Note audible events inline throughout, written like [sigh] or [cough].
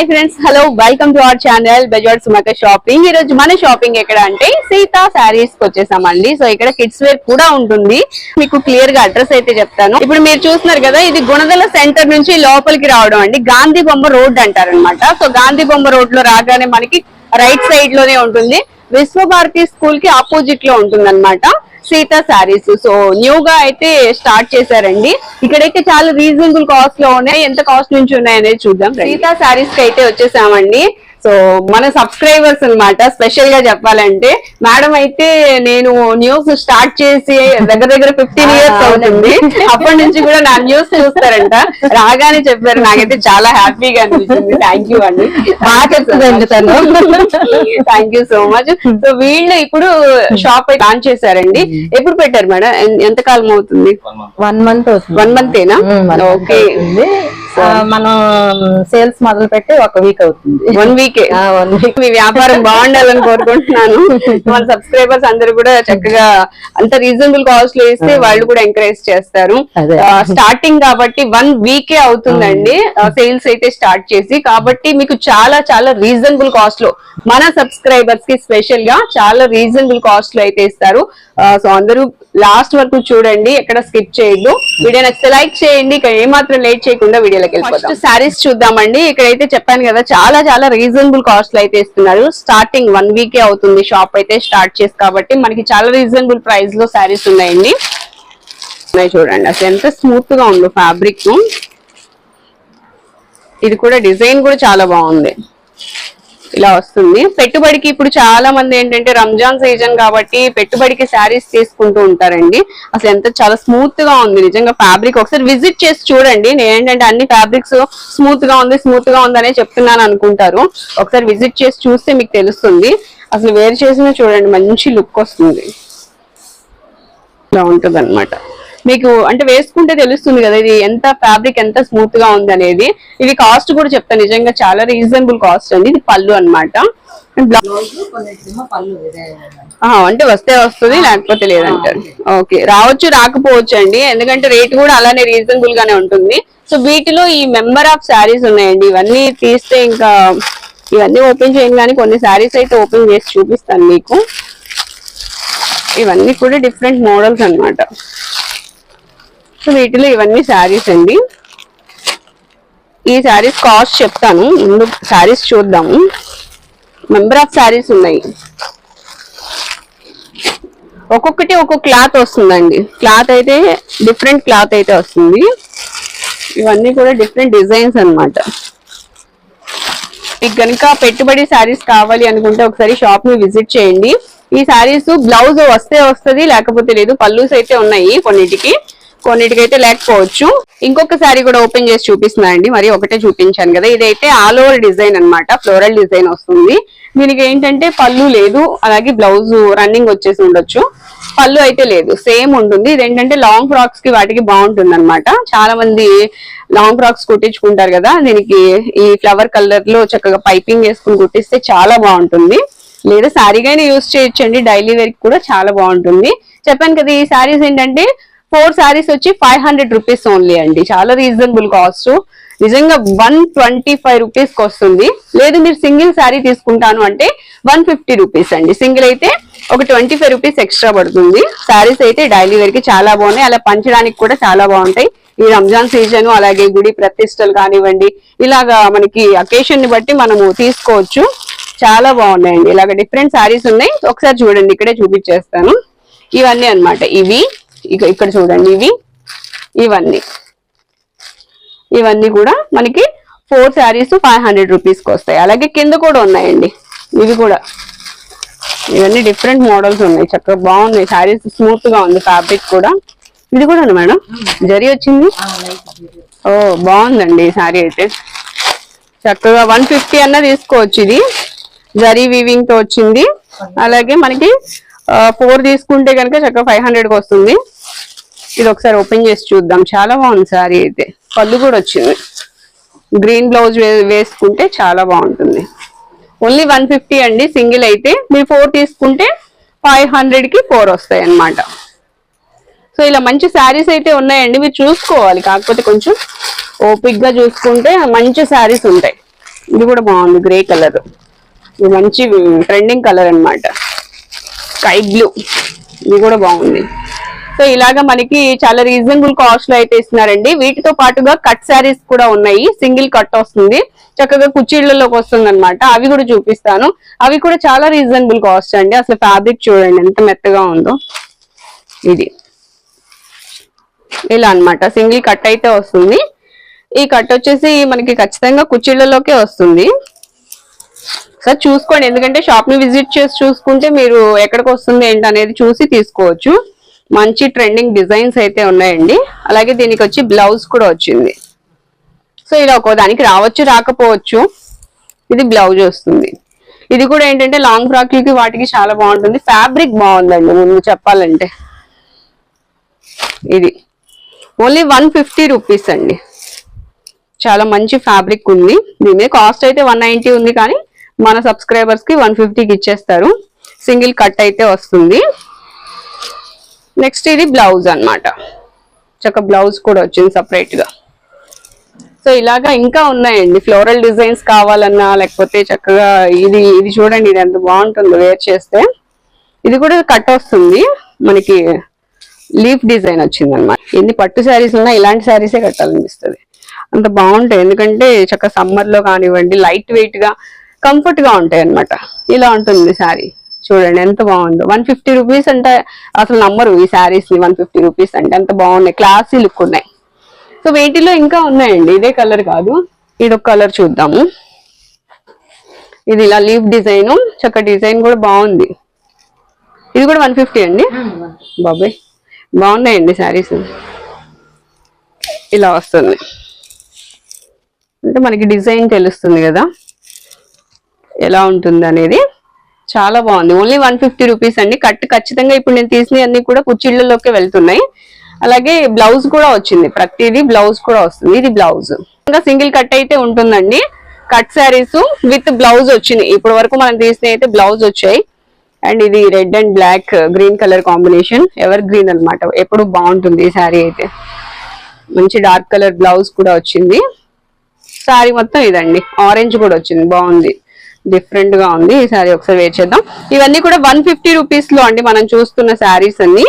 Hi friends hello welcome to our channel బెజాడ్ సుమక shopping ఈ రోజు మన షాపింగ్ ఎక్కడ అంటే సీతా శారీస్కి వచ్చేసామండి. సో ఇక్కడ కిడ్స్ వేర్ కూడా ఉంటుంది. మీకు క్లియర్గా అడ్రస్ అయితే చెప్తాను. ఇప్పుడు మీరు చూస్తున్నారు కదా ఇది గుణదల సెంటర్ నుంచి లోపలికి రావడం అండి. గాంధీ బొమ్మ రోడ్ అంటారనమాట సో గాంధీ బొమ్మ రోడ్లో రాగానే మనకి రైట్ సైడ్లోనే ఉంటుంది. విశ్వభారతి స్కూల్కి ఆపోజిట్లో ఉంటుంది సీత శారీస్ సో న్యూ గా అయితే స్టార్ట్ చేశారండి. ఇక్కడైతే చాలా రీజనబుల్ కాస్ట్లో ఉన్నాయి. ఎంత కాస్ట్ నుంచి ఉన్నాయనేది చూద్దాం సీత శారీస్కి అయితే వచ్చేసామండి. సో మన సబ్స్క్రైబర్స్ అన్నమాట స్పెషల్గా చెప్పాలంటే మేడం అయితే నేను న్యూస్ స్టార్ట్ చేసి దగ్గర దగ్గర ఫిఫ్టీన్ ఇయర్స్ అవుతుంది. అప్పటి నుంచి కూడా నా న్యూస్ చూస్తారంట. రాగానే చెప్పారు నాకైతే చాలా హ్యాపీగా అనిపించింది. థ్యాంక్ యూ అండి. బాగా చెప్తుందండి తను. Thank you so much so వీళ్ళు ఇప్పుడు షాప్ అయితే లాంచ్ చేశారండి. ఎప్పుడు పెట్టారు మేడం? ఎంత కాలం అవుతుంది? వన్ మంత్ వన్ మంత్ ఏనా? ఓకే. ఆ, మనం సేల్స్ మొదలు పెట్టి ఒక వీక్ అవుతుంది. వన్ వీకే week. మీ వ్యాపారం బాగుండాలని కోరుకుంటున్నాను. [laughs] మన సబ్స్క్రైబర్స్ అందరూ కూడా చక్కగా అంత రీజనబుల్ కాస్ట్లో ఇస్తే వాళ్ళు కూడా ఎంకరేజ్ చేస్తారు. స్టార్టింగ్ కాబట్టి వన్ వీకే అవుతుందండి. సేల్స్ అయితే స్టార్ట్ చేసి కాబట్టి మీకు చాలా చాలా రీజనబుల్ కాస్ట్లో మన సబ్స్క్రైబర్స్కి స్పెషల్గా చాలా రీజనబుల్ కాస్ట్లో అయితే ఇస్తారు. సో అందరూ లాస్ట్ వరకు చూడండి ఎక్కడ స్కిప్ చేయొద్దు. వీడియో నచ్చితే లైక్ చేయండి ఇక ఏమాత్రం లేట్ చేయకుండా వీడియోలోకి వెళ్ళిపోతాం శారీస్ చూద్దామండి. ఇక్కడైతే చెప్పాను కదా చాలా చాలా రీజనబుల్ కాస్ట్లో అయితే ఇస్తున్నారు. స్టార్టింగ్ వన్ వీకే అవుతుంది షాప్ అయితే స్టార్ట్ చేసి కాబట్టి మనకి చాలా రీజనబుల్ ప్రైస్లో శారీస్ ఉన్నాయండి. ఉన్నాయి చూడండి అసలు ఎంత స్మూత్గా ఉందో ఫ్యాబ్రిక్ ఇది కూడా డిజైన్ కూడా చాలా బాగుంది. ఇలా వస్తుంది. పెట్టుబడికి ఇప్పుడు చాలా మంది ఏంటంటే రంజాన్ సీజన్ కాబట్టి పెట్టుబడికి శారీస్ తీసుకుంటూ ఉంటారండి. అసలు ఎంత చాలా స్మూత్గా ఉంది. నిజంగా ఫ్యాబ్రిక్ ఒకసారి విజిట్ చేసి చూడండి. నేను ఏంటంటే అన్ని ఫ్యాబ్రిక్స్ స్మూత్గా ఉంది స్మూత్గా ఉందనే చెప్తున్నాను అనుకుంటారు. ఒకసారి విజిట్ చేసి చూస్తే మీకు తెలుస్తుంది. అసలు వేరు చేసినా చూడండి మంచి లుక్ వస్తుంది. ఇలా ఉంటది మీకు అంటే వేసుకుంటే తెలుస్తుంది కదా ఇది ఎంత ఫ్యాబ్రిక్ ఎంత స్మూత్గా ఉంది అనేది ఇది కాస్ట్ కూడా చెప్తాను నిజంగా చాలా రీజనబుల్ కాస్ట్ అండి. ఇది పళ్ళు అనమాట అంటే వస్తే వస్తుంది లేకపోతే లేదంటారు. ఓకే రావచ్చు రాకపోవచ్చు అండి ఎందుకంటే రేట్ కూడా అలానే రీజనబుల్ గానే ఉంటుంది. సో వీటిలో ఈ మెంబర్ ఆఫ్ శారీస్ ఉన్నాయండి. ఇవన్నీ తీస్తే ఇంకా ఇవన్నీ ఓపెన్ చేయగానే కొన్ని శారీస్ అయితే ఓపెన్ చేసి చూపిస్తాను మీకు. ఇవన్నీ కూడా డిఫరెంట్ మోడల్స్ అన్నమాట. సో వీటిలో ఇవన్నీ శారీస్ అండి. ఈ శారీస్ కాస్ట్ చెప్తాను. ముందు శారీస్ చూద్దాము. మెంబర్ ఆఫ్ శారీస్ ఉన్నాయి. ఒక్కొక్కటి ఒక్కొక్క క్లాత్ వస్తుందండి. క్లాత్ అయితే డిఫరెంట్ క్లాత్ అయితే వస్తుంది. ఇవన్నీ కూడా డిఫరెంట్ డిజైన్స్ అన్నమాట. మీకు కనుక పెట్టుబడి శారీస్ కావాలి అనుకుంటే ఒకసారి షాప్ని విజిట్ చేయండి. ఈ శారీస్ బ్లౌజ్ వస్తే వస్తుంది లేకపోతే లేదు పల్లూస్ అయితే ఉన్నాయి కొన్నిటికి. కొన్నిటికైతే లేకపోవచ్చు. ఇంకొక శారీ కూడా ఓపెన్ చేసి చూపిస్తున్నా అండి. మరి ఒకటే చూపించాను కదా. ఇదైతే ఆల్ ఓవర్ డిజైన్ అన్నమాట. ఫ్లోరల్ డిజైన్ వస్తుంది. దీనికి ఏంటంటే పళ్ళు లేదు. అలాగే బ్లౌజ్ రన్నింగ్ వచ్చేసి ఉండొచ్చు. పళ్ళు అయితే లేదు. సేమ్ ఉంటుంది. ఇదేంటంటే లాంగ్ ఫ్రాక్స్కి వాటికి బాగుంటుంది అనమాట చాలా మంది లాంగ్ ఫ్రాక్స్ కుట్టించుకుంటారు కదా. దీనికి ఈ ఫ్లవర్ కలర్లో చక్కగా పైపింగ్ వేసుకుని కుట్టిస్తే చాలా బాగుంటుంది. లేదా శారీగానే యూస్ చేయొచ్చండి. డైలీ వేర్ కూడా చాలా బాగుంటుంది. చెప్పాను కదా ఈ శారీస్ ఏంటంటే ఫోర్ శారీస్ వచ్చి ఫైవ్ హండ్రెడ్ రూపీస్ ఓన్లీ అండి. చాలా రీజనబుల్ కాస్ట్. నిజంగా వన్ ట్వంటీ ఫైవ్ రూపీస్కి వస్తుంది. లేదు మీరు సింగిల్ శారీ తీసుకుంటాను అంటే వన్ ఫిఫ్టీ రూపీస్ అండి. సింగిల్ అయితే ఒక ట్వంటీ ఫైవ్ రూపీస్ ఎక్స్ట్రా పడుతుంది. శారీస్ అయితే డైలీ వేర్ చాలా బాగున్నాయి. అలా పంచడానికి కూడా చాలా బాగుంటాయి. ఈ రంజాన్ సీజన్ అలాగే గుడి ప్రతిష్టలు కానివ్వండి ఇలాగా మనకి అకేషన్ని బట్టి మనము తీసుకోవచ్చు. చాలా బాగున్నాయండి. ఇలాగ డిఫరెంట్ శారీస్ ఉన్నాయి. ఒకసారి చూడండి ఇక్కడే చూపించేస్తాను. ఇవన్నీ అన్నమాట. ఇవి ఇక ఇక్కడ చూడండి ఇవి. ఇవన్నీ. ఇవన్నీ కూడా మనకి ఫోర్ శారీస్ ఫైవ్ హండ్రెడ్ రూపీస్కి వస్తాయి. అలాగే కింద కూడా ఉన్నాయండి. ఇవి కూడా. ఇవన్నీ డిఫరెంట్ మోడల్స్ ఉన్నాయి. చక్కగా బాగున్నాయి. శారీస్ స్మూత్గా ఉంది ఫ్యాబ్రిక్ కూడా. ఇది కూడా మేడం? జరి వచ్చింది? ఓ బాగుందండి ఈ శారీ అయితే. చక్కగా వన్ ఫిఫ్టీ అన్న తీసుకోవచ్చు ఇది. జరీ వీవింగ్తో వచ్చింది. అలాగే మనకి ఫోర్ తీసుకుంటే కనుక చక్కగా ఫైవ్ హండ్రెడ్కి వస్తుంది. ఇది ఒకసారి ఓపెన్ చేసి చూద్దాం. చాలా బాగుంది శారీ అయితే. పళ్ళు కూడా వచ్చింది. గ్రీన్ బ్లౌజ్ వేసుకుంటే చాలా బాగుంటుంది. ఓన్లీ వన్ ఫిఫ్టీ అండి. సింగిల్ అయితే మీరు ఫోర్ తీసుకుంటే ఫైవ్ హండ్రెడ్కి ఫోర్ వస్తాయి అన్నమాట. సో ఇలా మంచి శారీస్ అయితే ఉన్నాయండి. మీరు చూసుకోవాలి. కాకపోతే కొంచెం ఓపిక్గా చూసుకుంటే మంచి శారీస్ ఉంటాయి. ఇది కూడా బాగుంది. గ్రే కలర్ ఇది మంచి ట్రెండింగ్ కలర్ అన్నమాట. Sky blue. ఇది కూడా బాగుంది. సో ఇలాగా మనకి చాలా రీజనబుల్ కాస్ట్లో అయితే ఇస్తున్నారండి. వీటితో పాటుగా కట్ శారీస్ కూడా ఉన్నాయి. సింగిల్ కట్ వస్తుంది. చక్కగా కుర్చీళ్ళలోకి వస్తుంది అనమాట అవి కూడా చూపిస్తాను. అవి కూడా చాలా రీజనబుల్ కాస్ట్ అండి. అసలు ఫ్యాబ్రిక్ చూడండి ఎంత మెత్తగా ఉందో. ఇది. ఇలా అన్నమాట. సింగిల్ కట్ అయితే వస్తుంది. ఈ కట్ వచ్చేసి మనకి ఖచ్చితంగా కుర్చీళ్ళలోకే వస్తుంది. సార్ చూసుకోండి. ఎందుకంటే షాప్ని విజిట్ చేసి చూసుకుంటే మీరు ఎక్కడికి వస్తుంది ఏంటి అనేది చూసి తీసుకోవచ్చు. మంచి ట్రెండింగ్ డిజైన్స్ అయితే ఉన్నాయండి. అలాగే దీనికి వచ్చి బ్లౌజ్ కూడా వచ్చింది. సో ఇలా ఒక దానికి రావచ్చు రాకపోవచ్చు. ఇది బ్లౌజ్ వస్తుంది. ఇది కూడా ఏంటంటే లాంగ్ ఫ్రాక్లకి వాటికి చాలా బాగుంటుంది. ఫ్యాబ్రిక్ బాగుందండి. ముందు చెప్పాలంటే. ఇది. ఓన్లీ వన్ ఫిఫ్టీ రూపీస్ అండి. చాలా మంచి ఫ్యాబ్రిక్ ఉంది. దీని కాస్ట్ అయితే వన్ నైంటీ ఉంది కానీ మన సబ్స్క్రైబర్స్కి వన్ ఫిఫ్టీకి ఇచ్చేస్తారు. సింగిల్ కట్ అయితే వస్తుంది. నెక్స్ట్ ఇది బ్లౌజ్ అనమాట చక్క బ్లౌజ్ కూడా వచ్చింది సపరేట్గా. సో ఇలాగా ఇంకా ఉన్నాయండి. ఫ్లోరల్ డిజైన్స్ కావాలన్నా లేకపోతే చక్కగా ఇది ఇది చూడండి ఇది ఎంత బాగుంటుందో వేర్ చేస్తే. ఇది కూడా కట్ వస్తుంది. మనకి లీఫ్ డిజైన్ వచ్చింది అనమాట ఎన్ని పట్టు శారీస్ ఉన్నా ఇలాంటి శారీసే కట్టాలనిపిస్తుంది. అంత బాగుంటాయి. ఎందుకంటే చక్క సమ్మర్లో కానివ్వండి లైట్ వెయిట్గా కంఫర్ట్గా ఉంటాయి అన్నమాట. ఇలా ఉంటుంది శారీ. చూడండి ఎంత బాగుందో. వన్ ఫిఫ్టీ రూపీస్ అంటే అసలు నమ్మరు ఈ శారీస్ని వన్ ఫిఫ్టీ రూపీస్ అంటే. ఎంత బాగున్నాయి. క్లాసీ లుక్ ఉన్నాయి. సో వీటిలో ఇంకా ఉన్నాయండి. ఇదే కలర్ కాదు. ఇది ఒక కలర్ చూద్దాము. ఇది ఇలా లీఫ్ డిజైన్ చక్క డిజైన్ కూడా బాగుంది. ఇది కూడా వన్ ఫిఫ్టీ అండి? బాబాయ్ బాగున్నాయండి శారీస్. ఇలా వస్తుంది. అంటే మనకి డిజైన్ తెలుస్తుంది కదా. ఎలా ఉంటుంది అనేది చాలా బాగుంది. ఓన్లీ వన్ ఫిఫ్టీ రూపీస్ అండి. కట్ ఖచ్చితంగా ఇప్పుడు నేను తీసిన అన్ని కూడా కుచ్చిళ్ళలోకి వెళ్తున్నాయి. అలాగే బ్లౌజ్ కూడా వచ్చింది. ప్రతిదీ బ్లౌజ్ కూడా వస్తుంది. ఇది బ్లౌజ్. ఇంకా సింగిల్ కట్ అయితే ఉంటుందండి. కట్ శారీస్ విత్ బ్లౌజ్ వచ్చింది. ఇప్పటి వరకు మనం తీసిన అయితే బ్లౌజ్ వచ్చాయి. అండ్ ఇది red and black green colour combination evergreen అన్నమాట. ఎప్పుడు బాగుంటుంది ఈ శారీ అయితే. మంచి డార్క్ కలర్ బ్లౌజ్ కూడా వచ్చింది. శారీ మొత్తం ఇదండి. ఆరెంజ్ కూడా వచ్చింది. బాగుంది. డిఫరెంట్గా ఉంది. ఈ శారీ ఒకసారి వేర్ చేద్దాం. ఇవన్నీ కూడా వన్ ఫిఫ్టీ రూపీస్లో అండి మనం చూస్తున్న శారీస్ అన్ని.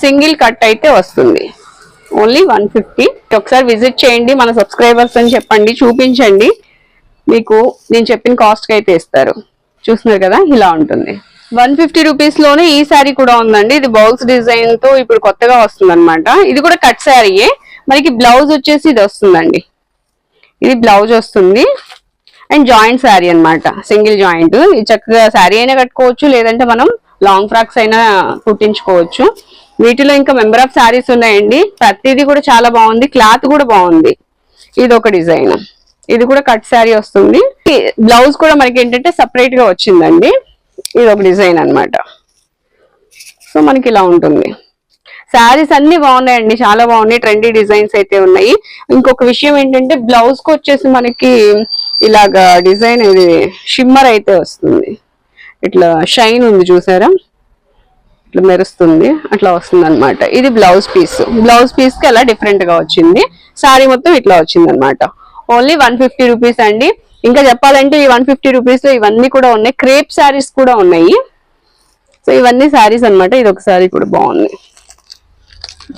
సింగిల్ కట్ అయితే వస్తుంది. ఓన్లీ వన్ ఫిఫ్టీ ఒకసారి విజిట్ చేయండి. మన సబ్స్క్రైబర్స్ అని చెప్పండి. చూపించండి. మీకు నేను చెప్పిన కాస్ట్కి అయితే ఇస్తారు. చూస్తున్నారు కదా? ఇలా ఉంటుంది. వన్ ఫిఫ్టీ రూపీస్లోనే ఈ శారీ కూడా ఉందండి. ఇది బౌల్స్ డిజైన్తో ఇప్పుడు కొత్తగా వస్తుంది అనమాట ఇది కూడా కట్ శారీయే మనకి బ్లౌజ్ వచ్చేసి ఇది వస్తుందండి. ఇది బ్లౌజ్ వస్తుంది. అండ్ జాయింట్ శారీ అనమాట సింగిల్ జాయింట్. ఇది చక్కగా శారీ అయినా కట్టుకోవచ్చు లేదంటే మనం లాంగ్ ఫ్రాక్స్ అయినా కుట్టించుకోవచ్చు. వీటిలో ఇంకా మెంబర్ ఆఫ్ శారీస్ ఉన్నాయండి. ప్రతిదీ కూడా చాలా బాగుంది. క్లాత్ కూడా బాగుంది. ఇది ఒక డిజైన్. ఇది కూడా కట్ శారీ వస్తుంది. బ్లౌజ్ కూడా మనకి ఏంటంటే సపరేట్గా వచ్చిందండి. ఇది ఒక డిజైన్ అన్నమాట. సో మనకి ఇలా ఉంటుంది. శారీస్ అన్ని బాగున్నాయండి. చాలా బాగున్నాయి. ట్రెండీ డిజైన్స్ అయితే ఉన్నాయి. ఇంకొక విషయం ఏంటంటే బ్లౌజ్కు వచ్చేసి మనకి ఇలాగా డిజైన్ ఇది షిమ్మర్ అయితే వస్తుంది. ఇట్లా షైన్ ఉంది చూసారా? ఇట్లా మెరుస్తుంది. అట్లా వస్తుంది అనమాట ఇది బ్లౌజ్ పీస్. బ్లౌజ్ పీస్కి అలా డిఫరెంట్గా వచ్చింది? సారీ మొత్తం ఇట్లా వచ్చింది అనమాట ఓన్లీ వన్ ఫిఫ్టీ రూపీస్ అండి. ఇంకా చెప్పాలంటే ఈ వన్ ఫిఫ్టీ రూపీస్లో ఇవన్నీ కూడా ఉన్నాయి. క్రేప్ శారీస్ కూడా ఉన్నాయి. సో ఇవన్నీ శారీస్ అన్నమాట. ఇది ఒక శారీ కూడా బాగుంది.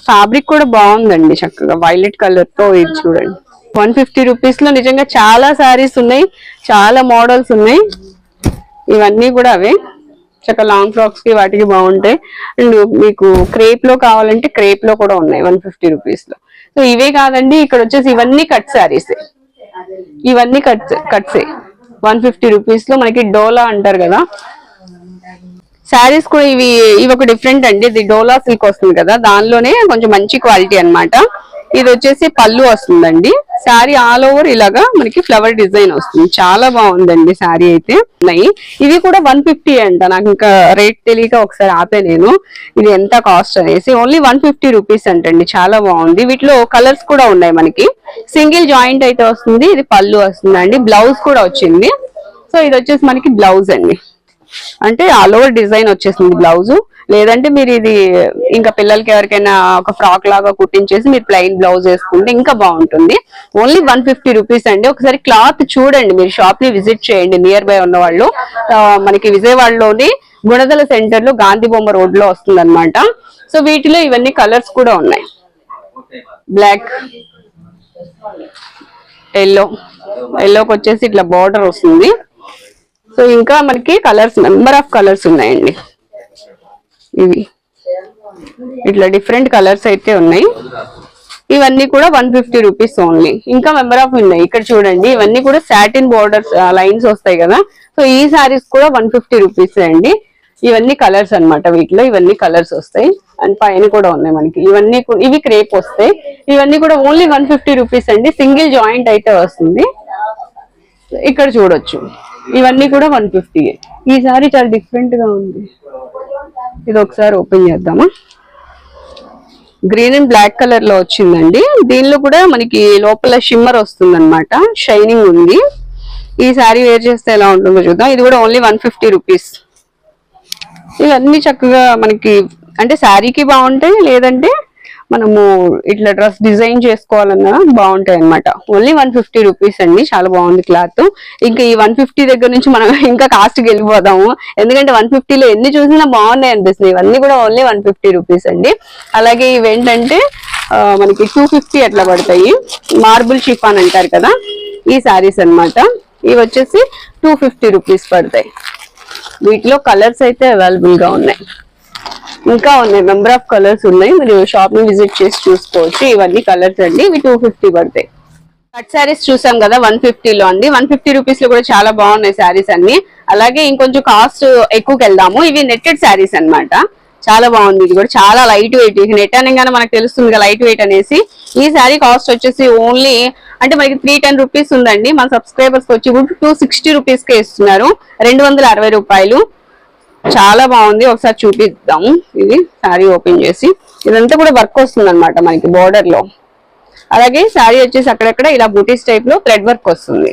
ఫ్యాబ్రిక్ కూడా బాగుందండి చక్కగా. వైలెట్ కలర్తో ఇది చూడండి. వన్ ఫిఫ్టీ రూపీస్లో నిజంగా చాలా శారీస్ ఉన్నాయి. చాలా మోడల్స్ ఉన్నాయి. ఇవన్నీ కూడా అవే. చక్కగా లాంగ్ ఫ్రాక్స్కి వాటికి బాగుంటాయి. అండ్ మీకు క్రేప్లో కావాలంటే క్రేప్లో కూడా ఉన్నాయి వన్ ఫిఫ్టీ రూపీస్లో సో ఇవే కాదండి ఇక్కడ వచ్చేసి ఇవన్నీ కట్ శారీసే. ఇవన్నీ కట్స్ కట్సే వన్ ఫిఫ్టీ రూపీస్లో మనకి డోలా అంటారు కదా. శారీస్ కూడా ఇవి ఇవి ఒక డిఫరెంట్ అండి. ఇది డోలా సిల్క్ వస్తుంది కదా. దానిలోనే కొంచెం మంచి క్వాలిటీ అన్నమాట. ఇది వచ్చేసి పళ్ళు వస్తుందండి. శారీ ఆల్ ఓవర్ ఇలాగా మనకి ఫ్లవర్ డిజైన్ వస్తుంది. చాలా బాగుందండి శారీ అయితే. ఉన్నాయి. ఇవి కూడా వన్ ఫిఫ్టీ అంట. నాకు ఇంకా రేట్ తెలియక ఒకసారి ఆపే నేను. ఇది ఎంత కాస్ట్ అనేసి. ఓన్లీ వన్ ఫిఫ్టీ రూపీస్ అంటండి. చాలా బాగుంది. వీటిలో కలర్స్ కూడా ఉన్నాయి మనకి. సింగిల్ జాయింట్ అయితే వస్తుంది. ఇది పళ్ళు వస్తుందండి. బ్లౌజ్ కూడా వచ్చింది. సో ఇది వచ్చేసి మనకి బ్లౌజ్ అండి. అంటే ఆల్ ఓవర్ డిజైన్ వచ్చేసింది బ్లౌజ్. లేదంటే మీరు ఇది ఇంకా పిల్లలకి ఎవరికైనా ఒక ఫ్రాక్ లాగా కుట్టించేసి మీరు ప్లెయిన్ బ్లౌజ్ వేసుకుంటే ఇంకా బాగుంటుంది. ఓన్లీ వన్ ఫిఫ్టీ రూపీస్ అండి. ఒకసారి క్లాత్ చూడండి మీరు షాప్ని విజిట్ చేయండి. నియర్ బై ఉన్న వాళ్ళు మనకి విజయవాడలోని గుణదల సెంటర్లో గాంధీ బొమ్మ రోడ్లో వస్తుంది సో వీటిలో ఇవన్నీ కలర్స్ కూడా ఉన్నాయి. బ్లాక్ ఎల్లో ఎల్లోకి వచ్చేసి ఇట్లా బార్డర్ వస్తుంది. సో ఇంకా మనకి కలర్స్ నెంబర్ ఆఫ్ కలర్స్ ఉన్నాయండి. ఇవి. ఇట్లా డిఫరెంట్ కలర్స్ అయితే ఉన్నాయి. ఇవన్నీ కూడా వన్ ఫిఫ్టీ రూపీస్ ఓన్లీ. ఇంకా మెంబర్ ఆఫ్ ఉన్నాయి. ఇక్కడ చూడండి ఇవన్నీ కూడా సాటిన్ బోర్డర్స్ లైన్స్ వస్తాయి కదా. సో ఈ సారీస్ కూడా వన్ ఫిఫ్టీ రూపీస్ అండి. ఇవన్నీ కలర్స్ అన్నమాట వీటిలో. ఇవన్నీ కలర్స్ వస్తాయి. అండ్ పైన కూడా ఉన్నాయి మనకి. ఇవన్నీ ఇవి క్రేప్ వస్తాయి. ఇవన్నీ కూడా ఓన్లీ వన్ ఫిఫ్టీ రూపీస్ అండి. సింగిల్ జాయింట్ అయితే వస్తుంది. ఇక్కడ చూడొచ్చు. ఇవన్నీ కూడా వన్ ఫిఫ్టీ ఈ సారీ చాలా డిఫరెంట్గా ఉంది. ఇది ఒకసారి ఓపెన్ చేద్దామా? గ్రీన్ అండ్ బ్లాక్ కలర్లో వచ్చిందండి. దీనిలో కూడా మనకి లోపల షిమ్మర్ వస్తుంది అనమాట షైనింగ్ ఉంది. ఈ సారీ వేర్ చేస్తే ఎలా ఉంటుందో చూద్దాం. ఇది కూడా ఓన్లీ వన్ ఫిఫ్టీ రూపీస్ ఇవన్నీ చక్కగా మనకి అంటే శారీకి బాగుంటాయి లేదంటే మనము ఇట్లా డ్రెస్ డిజైన్ చేసుకోవాలన్నా బాగుంటాయి అనమాట ఓన్లీ వన్ ఫిఫ్టీ రూపీస్ అండి చాలా బాగుంది క్లాత్. ఇంకా ఈ వన్ ఫిఫ్టీ దగ్గర నుంచి మనం [laughs] ఇంకా కాస్ట్కి వెళ్ళిపోదాము. ఎందుకంటే వన్లో ఎన్ని చూసినా బాగున్నాయి అనిపిస్తుంది ఇవన్నీ కూడా ఓన్లీ వన్ ఫిఫ్టీ రూపీస్ అండి. అలాగే ఇవి ఏంటంటే మనకి టూ ఫిఫ్టీ అట్లా పడతాయి. మార్బుల్ షిఫాన్ అంటారు కదా ఈ శారీస్ అన్నమాట. ఇవి వచ్చేసి టూ ఫిఫ్టీ రూపీస్ పడతాయి. వీటిలో కలర్స్ అయితే అవైలబుల్గా ఉన్నాయి. ఇంకా ఉన్నాయి. నెంబర్ ఆఫ్ కలర్స్ ఉన్నాయి. మీరు షాప్ని విజిట్ చేసి చూసుకోవచ్చు. ఇవన్నీ కలర్స్ అండి. ఇవి టూ ఫిఫ్టీ పడతాయి. కట్ శారీస్ చూసాం కదా వన్లో అండి. వన్ ఫిఫ్టీ రూపీస్లో కూడా చాలా బాగున్నాయి శారీస్ అన్ని. అలాగే ఇంకొంచెం కాస్ట్ ఎక్కువకి వెళ్దాము. ఇవి నెట్టెడ్ శారీస్ అన్నమాట. చాలా బాగుంది. ఇది కూడా చాలా లైట్ వెయిట్ నెట్ అనగానే మనకు తెలుస్తుంది కదా లైట్ వెయిట్ అనేసి. ఈ శారీ కాస్ట్ వచ్చేసి ఓన్లీ అంటే మనకి త్రీ టెన్ రూపీస్ ఉందండి. మన సబ్స్క్రైబర్స్ వచ్చి టూ సిక్స్టీ రూపీస్ కే ఇస్తున్నారు. రెండు వందల అరవై రూపాయలు. చాలా బాగుంది. ఒకసారి చూపిద్దాం. ఇది శారీ ఓపెన్ చేసి. ఇదంతా కూడా వర్క్ వస్తుంది అనమాట మనకి బార్డర్లో. అలాగే శారీ వచ్చేసి అక్కడక్కడ ఇలా బూటీస్ టైప్లో థ్రెడ్ వర్క్ వస్తుంది.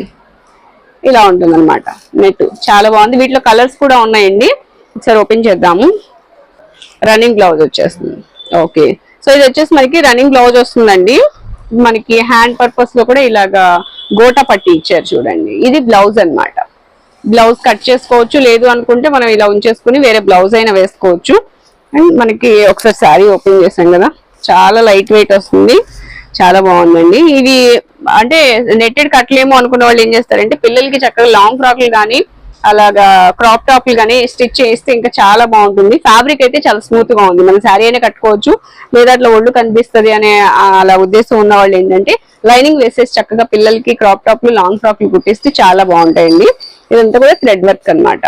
ఇలా ఉంటుంది అనమాట నెట్ చాలా బాగుంది. వీటిలో కలర్స్ కూడా ఉన్నాయండి. ఒకసారి ఓపెన్ చేద్దాము. రన్నింగ్ బ్లౌజ్ వచ్చేస్తుంది. ఓకే సో ఇది వచ్చేసి మనకి రన్నింగ్ బ్లౌజ్ వస్తుందండి. మనకి హ్యాండ్ పర్పస్లో కూడా ఇలాగా గోటా పట్టి ఇచ్చారు చూడండి. ఇది బ్లౌజ్ అన్నమాట. బ్లౌజ్ కట్ చేసుకోవచ్చు లేదు అనుకుంటే మనం ఇలా ఉంచేసుకుని వేరే బ్లౌజ్ అయినా వేసుకోవచ్చు. అండ్ మనకి ఒకసారి శారీ ఓపెన్ చేసాం కదా చాలా లైట్ వెయిట్ వస్తుంది చాలా బాగుందండి. ఇవి అంటే నెట్టెడ్ కట్టలేము అనుకున్న వాళ్ళు ఏం చేస్తారంటే పిల్లలకి చక్కగా లాంగ్ ఫ్రాక్లు కానీ అలాగా క్రాప్ టాప్లు కానీ స్టిచ్ చేస్తే ఇంకా చాలా బాగుంటుంది. ఫ్యాబ్రిక్ అయితే చాలా స్మూత్గా ఉంది. మనం శారీ అయినా కట్టుకోవచ్చు లేదా అట్లా ఒళ్ళు కనిపిస్తుంది అనే అలా ఉద్దేశం ఉన్న వాళ్ళు ఏంటంటే లైనింగ్ వేసేసి చక్కగా పిల్లలకి క్రాప్ టాప్లు లాంగ్ ఫ్రాక్లు కుట్టిస్తే చాలా బాగుంటాయండి. ఇదంతా కూడా థ్రెడ్ వర్క్ అనమాట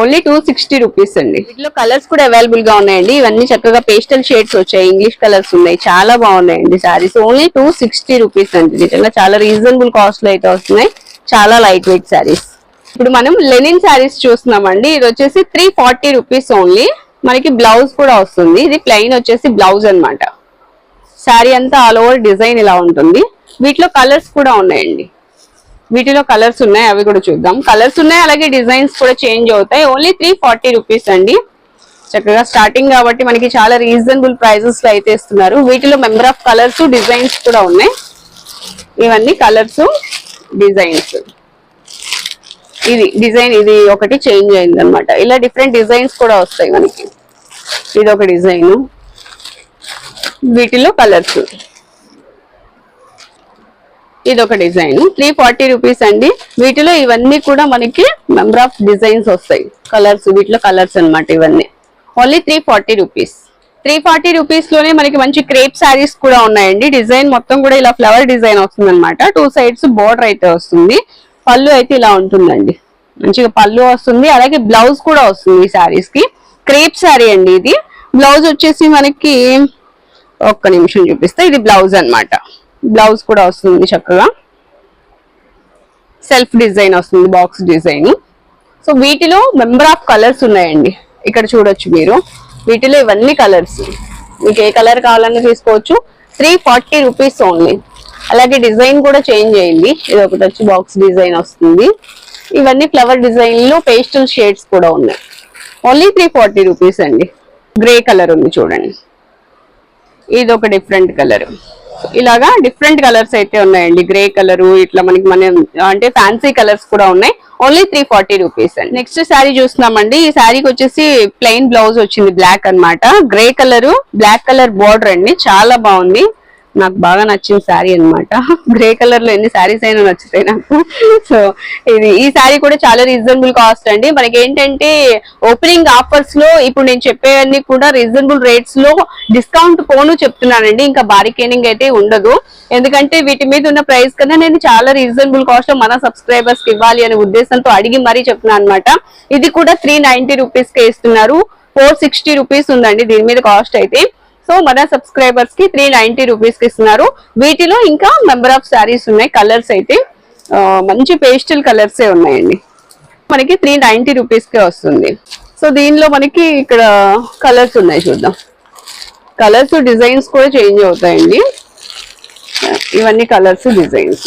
ఓన్లీ టూ సిక్స్టీ రూపీస్ అండి. వీటిలో కలర్స్ కూడా అవైలబుల్గా ఉన్నాయండి. ఇవన్నీ చక్కగా పేస్టల్ షేడ్స్ వచ్చాయి. ఇంగ్లీష్ కలర్స్ ఉన్నాయి. చాలా బాగున్నాయండి saris. Only two sixty rupees అండి. నిజంగా చాలా రీజనబుల్ కాస్ట్లో అయితే వస్తున్నాయి. చాలా లైట్ వెయిట్ సారీస్. ఇప్పుడు మనం లెనిన్ సారీస్ చూస్తున్నామండి. ఇది వచ్చేసి త్రీ ఫార్టీ రూపీస్ ఓన్లీ. మనకి బ్లౌజ్ కూడా వస్తుంది. ఇది ప్లెయిన్ వచ్చేసి బ్లౌజ్ అనమాట శారీ అంతా ఆల్ ఓవర్ డిజైన్ ఇలా ఉంటుంది. వీటిలో కలర్స్ కూడా ఉన్నాయండి. వీటిలో కలర్స్ ఉన్నాయి అవి కూడా చూద్దాం. కలర్స్ ఉన్నాయి అలాగే డిజైన్స్ కూడా చేంజ్ అవుతాయి. ఓన్లీ త్రీ ఫార్టీ రూపీస్ అండి. చక్కగా స్టార్టింగ్ కాబట్టి మనకి చాలా రీజనబుల్ ప్రైజెస్లో అయితే ఇస్తున్నారు. వీటిలో మెంబర్ ఆఫ్ కలర్స్ డిజైన్స్ కూడా ఉన్నాయి. ఇవన్నీ కలర్స్ డిజైన్స్ ఇది డిజైన్ ఇది ఒకటి చేంజ్ అయింది అనమాట ఇలా డిఫరెంట్ డిజైన్స్ కూడా వస్తాయి మనకి. ఇది ఒక డిజైన్ వీటిలో కలర్స్ ఇదొక డిజైన్. త్రీ ఫార్టీ రూపీస్ అండి. వీటిలో ఇవన్నీ కూడా మనకి మెంబర్ ఆఫ్ డిజైన్స్ వస్తాయి. కలర్స్ వీటిలో కలర్స్ అన్నమాట ఇవన్నీ. Only three forty rupees. Three forty రూపీస్లోనే మనకి మంచి క్రేప్ శారీస్ కూడా ఉన్నాయండి. డిజైన్ మొత్తం కూడా ఇలా ఫ్లవర్ డిజైన్ వస్తుంది అనమాట టూ సైడ్స్ బోర్డర్ అయితే వస్తుంది. పళ్ళు అయితే ఇలా ఉంటుందండి. మంచిగా పళ్ళు వస్తుంది. అలాగే బ్లౌజ్ కూడా వస్తుంది ఈ శారీస్కి క్రేప్ శారీ అండి ఇది. బ్లౌజ్ వచ్చేసి మనకి ఒక్క నిమిషం చూపిస్తే. ఇది బ్లౌజ్ అనమాట బ్లౌజ్ కూడా వస్తుంది చక్కగా. సెల్ఫ్ డిజైన్ వస్తుంది బాక్స్ డిజైన్. సో వీటిలో మెంబర్ ఆఫ్ కలర్స్ ఉన్నాయండి. ఇక్కడ చూడొచ్చు మీరు. వీటిలో ఇవన్నీ కలర్స్. మీకు ఏ కలర్ కావాలన్నా తీసుకోవచ్చు. Three forty rupees only. అలాగే డిజైన్ కూడా చేంజ్ అయింది. ఇది ఒకటి వచ్చి బాక్స్ డిజైన్ వస్తుంది. ఇవన్నీ ఫ్లవర్ డిజైన్లో పేస్టల్ షేడ్స్ కూడా ఉన్నాయి. ఓన్లీ త్రీ ఫార్టీ రూపీస్ అండి. గ్రే కలర్ ఉంది చూడండి. ఇది ఒక డిఫరెంట్ కలర్. ఇలాగా డిఫరెంట్ కలర్స్ అయితే ఉన్నాయండి. గ్రే కలర్ ఇట్లా మనకి మన అంటే ఫ్యాన్సీ కలర్స్ కూడా ఉన్నాయి. ఓన్లీ త్రీ ఫార్టీ రూపీస్ అండి. నెక్స్ట్ శారీ చూస్తున్నామండి. ఈ శారీకి వచ్చేసి ప్లెయిన్ బ్లౌజ్ వచ్చింది బ్లాక్ అన్నమాట. Grey colour black colour border అండి. చాలా బాగుంది. నాకు బాగా నచ్చిన శారీ అనమాట గ్రే కలర్లో ఎన్ని శారీస్ అయినా నచ్చుతాయి నాకు. సో ఇది ఈ శారీ కూడా చాలా రీజనబుల్ కాస్ట్ అండి. మనకి ఏంటంటే ఓపెనింగ్ ఆఫర్స్లో ఇప్పుడు నేను చెప్పేవన్నీ కూడా రీజనబుల్ రేట్స్లో డిస్కౌంట్ పోను చెప్తున్నానండి. ఇంకా బారికేనింగ్ అయితే ఉండదు. ఎందుకంటే వీటి మీద ఉన్న ప్రైస్ కన్నా నేను చాలా రీజనబుల్ కాస్ట్లో మన సబ్స్క్రైబర్స్కి ఇవ్వాలి అనే ఉద్దేశంతో అడిగి మరీ చెప్తున్నాను అనమాట ఇది కూడా త్రీ నైన్టీ రూపీస్ కే ఇస్తున్నారు. ఫోర్ సిక్స్టీ రూపీస్ ఉందండి దీని మీద కాస్ట్ అయితే. సో మన సబ్స్క్రైబర్స్కి త్రీ నైన్టీ రూపీస్కి ఇస్తున్నారు. వీటిలో ఇంకా మెంబర్ ఆఫ్ శారీస్ ఉన్నాయి. కలర్స్ అయితే మంచి పేస్టల్ కలర్స్ ఏ ఉన్నాయండి. మనకి త్రీ నైన్టీ రూపీస్ కే వస్తుంది. సో దీనిలో మనకి ఇక్కడ కలర్స్ ఉన్నాయి చూద్దాం. కలర్స్ డిజైన్స్ కూడా చేంజ్ అవుతాయండి. ఇవన్నీ కలర్స్ డిజైన్స్.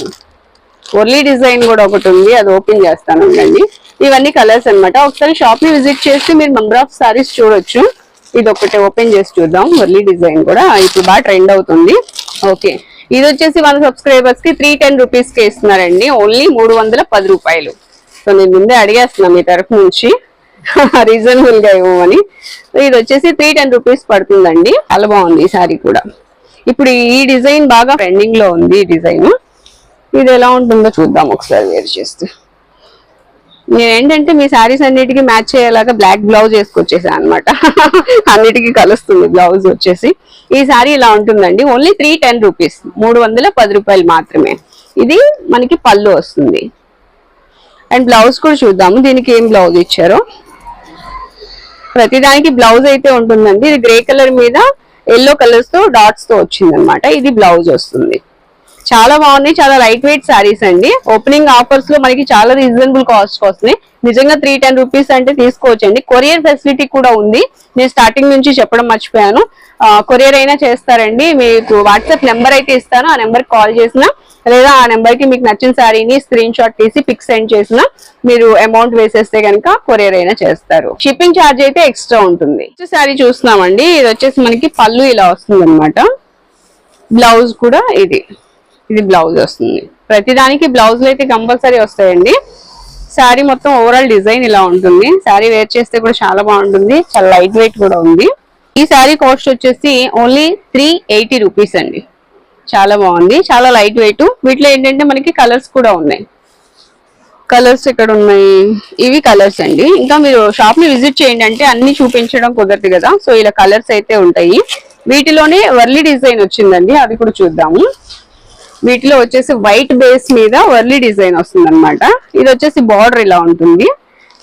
ఓన్లీ డిజైన్ కూడా ఒకటి ఉంది. అది ఓపెన్ చేస్తాను ఉండండి. ఇవన్నీ కలర్స్ అనమాట ఒకసారి షాప్ని విజిట్ చేస్తే మీరు మెంబర్ ఆఫ్ సారీస్ చూడొచ్చు. ఇది ఒకటి ఓపెన్ చేసి చూద్దాం. వర్లీ డిజైన్ కూడా ఇప్పుడు బాగా ట్రెండ్ అవుతుంది. ఓకే ఇది వచ్చేసి మన సబ్స్క్రైబర్స్కి త్రీ టెన్ రూపీస్కి ఇస్తున్నారండి. ఓన్లీ మూడు వందల పది రూపాయలు. సో నేను ముందే అడిగేస్తున్నా మీ తరఫు నుంచి. [laughs] రీజనబుల్గా ఇవ్వమని ఇది వచ్చేసి త్రీ టెన్ రూపీస్ పడుతుందండి. చాలా బాగుంది ఈ సారీ కూడా. ఇప్పుడు ఈ డిజైన్ బాగా ట్రెండింగ్లో ఉంది ఈ డిజైన్ ఇది ఎలా ఉంటుందో చూద్దాం ఒకసారి వేరు చేస్తే. నేను ఏంటంటే మీ శారీస్ అన్నిటికి మ్యాచ్ అయ్యేలాగా బ్లాక్ బ్లౌజ్ వేసుకొచ్చేసాను అనమాట అన్నిటికీ కలుస్తుంది బ్లౌజ్ వచ్చేసి. ఈ శారీ ఇలా ఉంటుందండి. Only three ten rupees. మూడు వందల పది రూపాయలు మాత్రమే. ఇది మనకి పళ్ళు వస్తుంది. అండ్ బ్లౌజ్ కూడా చూద్దాము. దీనికి ఏం బ్లౌజ్ ఇచ్చారో? ప్రతిదానికి బ్లౌజ్ అయితే ఉంటుందండి. ఇది గ్రే కలర్ మీద ఎల్లో కలర్స్తో డాట్స్తో వచ్చింది అనమాట ఇది బ్లౌజ్ వస్తుంది. చాలా బాగున్నాయి చాలా లైట్ వెయిట్ శారీస్ అండి. ఓపెనింగ్ ఆఫర్స్లో మనకి చాలా రీజనబుల్ కాస్ట్ వస్తున్నాయి. నిజంగా త్రీ టెన్ రూపీస్ అంటే తీసుకోవచ్చండి. కొరియర్ ఫెసిలిటీ కూడా ఉంది. నేను స్టార్టింగ్ నుంచి చెప్పడం మర్చిపోయాను. కొరియర్ అయినా చేస్తారండి. మీకు వాట్సాప్ నెంబర్ అయితే ఇస్తాను. ఆ నెంబర్ కాల్ చేసినా లేదా ఆ నెంబర్కి మీకు నచ్చిన శారీని స్క్రీన్ షాట్ తీసి పిక్ సెండ్ చేసిన మీరు అమౌంట్ వేసేస్తే కనుక కొరియర్ అయినా చేస్తారు. షిప్పింగ్ ఛార్జ్ అయితే ఎక్స్ట్రా ఉంటుంది. శారీ చూస్తున్నామండి. ఇది వచ్చేసి మనకి పళ్ళు ఇలా వస్తుంది బ్లౌజ్ కూడా ఇది. ఇది బ్లౌజ్ వస్తుంది. ప్రతిదానికి బ్లౌజులు అయితే కంపల్సరీ వస్తాయండి. శారీ మొత్తం ఓవరాల్ డిజైన్ ఇలా ఉంటుంది. శారీ వేర్ చేస్తే కూడా చాలా బాగుంటుంది. చాలా లైట్ వెయిట్ కూడా ఉంది. ఈ శారీ కాస్ట్ వచ్చేసి ఓన్లీ త్రీ ఎయిటీ రూపీస్ అండి. చాలా బాగుంది. చాలా లైట్ వెయిట్ వీటిలో ఏంటంటే మనకి కలర్స్ కూడా ఉన్నాయి. కలర్స్ ఇక్కడ ఉన్నాయి? ఇవి కలర్స్ అండి. ఇంకా మీరు షాప్ని విజిట్ చేయండి అంటే అన్ని చూపించడం కుదరదు కదా. సో ఇలా కలర్స్ అయితే ఉంటాయి. వీటిలోనే వర్లీ డిజైన్ వచ్చిందండి. అది కూడా చూద్దాము. వీటిలో వచ్చేసి వైట్ బేస్ మీద వర్లీ డిజైన్ వస్తుంది అనమాట ఇది వచ్చేసి బార్డర్ ఇలా ఉంటుంది.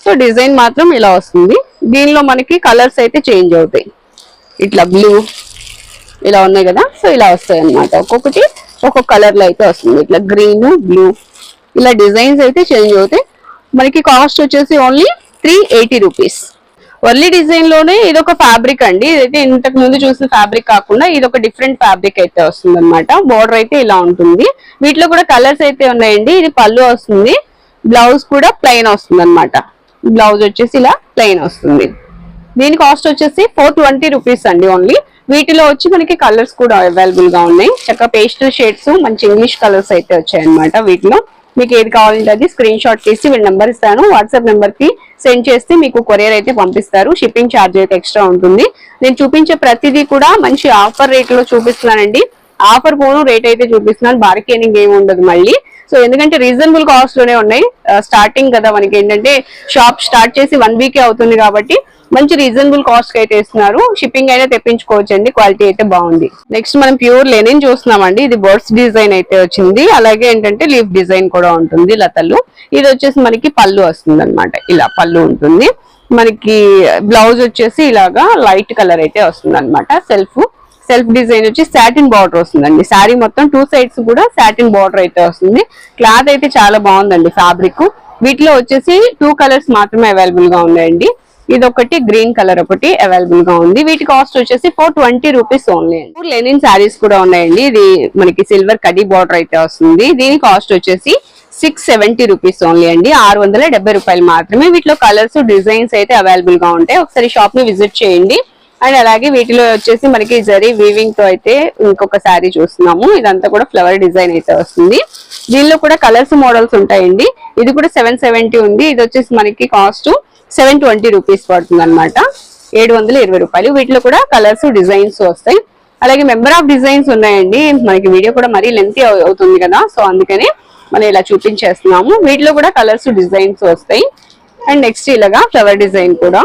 సో డిజైన్ మాత్రం ఇలా వస్తుంది. దీనిలో మనకి కలర్స్ అయితే చేంజ్ అవుతాయి. ఇట్లా బ్లూ ఇలా ఉన్నాయి కదా? సో ఇలా వస్తాయి అన్నమాట ఒక్కొక్కటి ఒక్కొక్క కలర్లో అయితే వస్తుంది. ఇట్లా గ్రీన్ బ్లూ ఇలా డిజైన్స్ అయితే చేంజ్ అవుతాయి. మనకి కాస్ట్ వచ్చేసి only three eighty rupees Warli డిజైన్లోనే ఇది ఒక ఫ్యాబ్రిక్ అండి. ఇదైతే ఇంతకు ముందు చూసిన ఫ్యాబ్రిక్ కాకుండా ఇది ఒక డిఫరెంట్ ఫ్యాబ్రిక్ అయితే వస్తుంది అనమాట బోర్డర్ అయితే ఇలా ఉంటుంది. వీటిలో కూడా కలర్స్ అయితే ఉన్నాయండి. ఇది పళ్ళు వస్తుంది. బ్లౌజ్ కూడా ప్లెయిన్ వస్తుంది అనమాట బ్లౌజ్ వచ్చేసి ఇలా ప్లెయిన్ వస్తుంది. దీని కాస్ట్ వచ్చేసి ఫోర్ ట్వంటీ రూపీస్ అండి ఓన్లీ వీటిలో వచ్చి మనకి కలర్స్ కూడా అవైలబుల్గా ఉన్నాయి. చక్కగా పేస్టల్ షేడ్స్ మంచి ఇంగ్లీష్ కలర్స్ అయితే వచ్చాయి అనమాట వీటిలో. మీకు ఏది కావాలంటే అది స్క్రీన్ షాట్ తీసి వీళ్ళ నెంబర్ ఇస్తాను. వాట్సాప్ నెంబర్కి సెండ్ చేస్తే మీకు కొరియర్ అయితే పంపిస్తారు. షిప్పింగ్ ఛార్జ్ అయితే ఎక్స్ట్రా ఉంటుంది. నేను చూపించే ప్రతిదీ కూడా మంచి ఆఫర్ రేట్లో చూపిస్తున్నానండి. ఆఫర్ పోను రేట్ అయితే చూపిస్తున్నాను. బార్గెనింగ్ ఏమి ఉండదు మళ్ళీ. సో ఎందుకంటే రీజనబుల్ కాస్ట్లోనే ఉన్నాయి. Uh, స్టార్టింగ్ కదా మనకి ఏంటంటే షాప్ స్టార్ట్ చేసి వన్ వీకే అవుతుంది కాబట్టి మంచి రీజనబుల్ కాస్ట్కి అయితే ఇస్తున్నారు. షిప్పింగ్ అయితే తెప్పించుకోవచ్చండి. క్వాలిటీ అయితే బాగుంది. నెక్స్ట్ మనం ప్యూర్ లెనిన్ చూస్తున్నామండి. ఇది బర్డ్స్ డిజైన్ అయితే వచ్చింది. అలాగే ఏంటంటే లీఫ్ డిజైన్ కూడా ఉంటుంది లతలు ఇది వచ్చేసి మనకి పళ్ళు వస్తుంది ఇలా పళ్ళు ఉంటుంది. మనకి బ్లౌజ్ వచ్చేసి ఇలాగా లైట్ కలర్ అయితే వస్తుంది అనమాట సెల్ఫ్ సెల్ఫ్ డిజైన్ వచ్చి సాటిన్ బార్డర్ వస్తుందండి. శారీ మొత్తం టూ సైడ్స్ కూడా సాటిన్ బార్డర్ అయితే వస్తుంది. క్లాత్ అయితే చాలా బాగుందండి ఫ్యాబ్రిక్ వీటిలో వచ్చేసి టూ కలర్స్ మాత్రమే అవైలబుల్గా ఉన్నాయండి. ఇదొకటి గ్రీన్ కలర్ ఒకటి అవైలబుల్గా ఉంది. వీటి కాస్ట్ వచ్చేసి ఫోర్ ట్వంటీ రూపీస్ ఓన్లీ. అండి లెనిన్ శారీస్ కూడా ఉన్నాయండి. ఇది మనకి సిల్వర్ కడీ బార్డర్ అయితే వస్తుంది. దీని కాస్ట్ వచ్చేసి సిక్స్ సెవెంటీ రూపీస్ ఓన్లీ అండి. ఆరు వందల డెబ్బై రూపాయలు మాత్రమే. వీటిలో కలర్స్ డిజైన్స్ అయితే అవైలబుల్గా ఉంటాయి. ఒకసారి షాప్ని విజిట్ చేయండి. అండ్ అలాగే వీటిలో వచ్చేసి మనకి జరీ వీవింగ్తో అయితే ఇంకొక శారీ చూస్తున్నాము. ఇదంతా కూడా ఫ్లవర్ డిజైన్ అయితే వస్తుంది. దీనిలో కూడా కలర్స్ మోడల్స్ ఉంటాయండి. ఇది కూడా సెవెన్ సెవెంటీ ఉంది. ఇది వచ్చేసి మనకి కాస్ట్ సెవెన్ ట్వంటీ రూపీస్ పడుతుంది అనమాట ఏడు వందల ఇరవై రూపాయలు. వీటిలో కూడా కలర్స్ డిజైన్స్ వస్తాయి. అలాగే మెంబర్ ఆఫ్ డిజైన్స్ ఉన్నాయండి. మనకి వీడియో కూడా మరీ లెంత్ అవుతుంది కదా. సో అందుకని మనం ఇలా చూపించేస్తున్నాము. వీటిలో కూడా కలర్స్ డిజైన్స్ వస్తాయి. అండ్ నెక్స్ట్ ఇలాగా ఫ్లవర్ డిజైన్ కూడా.